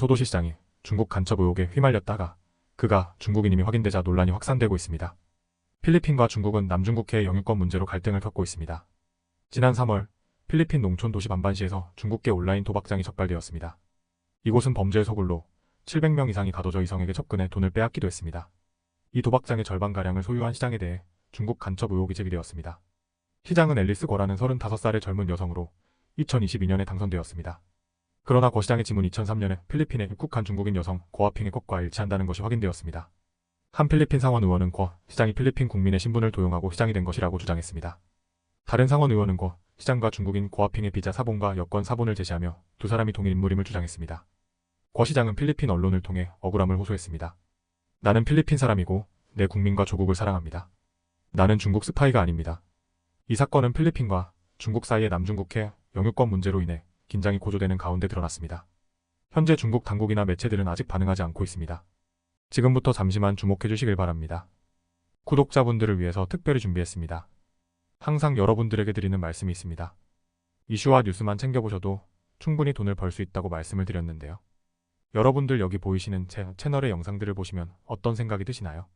소도시 시장이 중국 간첩 의혹에 휘말렸다가 그가 중국인임이 확인되자 논란이 확산되고 있습니다. 필리핀과 중국은 남중국해의 영유권 문제로 갈등을 겪고 있습니다. 지난 3월 필리핀 농촌 도시 반반시에서 중국계 온라인 도박장이 적발되었습니다. 이곳은 범죄의 소굴로 700명 이상이 가둬져 이성에게 접근해 돈을 빼앗기도 했습니다. 이 도박장의 절반가량을 소유한 시장에 대해 중국 간첩 의혹이 제기되었습니다. 시장은 앨리스 거라는 35살의 젊은 여성으로 2022년에 당선되었습니다. 그러나 거 시장의 지문 2003년에 필리핀에 입국한 중국인 여성 고아핑의 것과 일치한다는 것이 확인되었습니다. 한 필리핀 상원 의원은 거 시장이 필리핀 국민의 신분을 도용하고 시장이 된 것이라고 주장했습니다. 다른 상원 의원은 거 시장과 중국인 고아핑의 비자 사본과 여권 사본을 제시하며 두 사람이 동일 인물임을 주장했습니다. 거 시장은 필리핀 언론을 통해 억울함을 호소했습니다. 나는 필리핀 사람이고 내 국민과 조국을 사랑합니다. 나는 중국 스파이가 아닙니다. 이 사건은 필리핀과 중국 사이의 남중국해 영유권 문제로 인해 긴장이 고조되는 가운데 드러났습니다. 현재 중국 당국이나 매체들은 아직 반응하지 않고 있습니다. 지금부터 잠시만 주목해 주시길 바랍니다. 구독자분들을 위해서 특별히 준비했습니다. 항상 여러분들에게 드리는 말씀이 있습니다. 이슈와 뉴스만 챙겨보셔도 충분히 돈을 벌 수 있다고 말씀을 드렸는데요. 여러분들 여기 보이시는 제 채널의 영상들을 보시면 어떤 생각이 드시나요?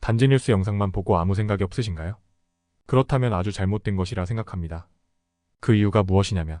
단지 뉴스 영상만 보고 아무 생각이 없으신가요? 그렇다면 아주 잘못된 것이라 생각합니다. 그 이유가 무엇이냐면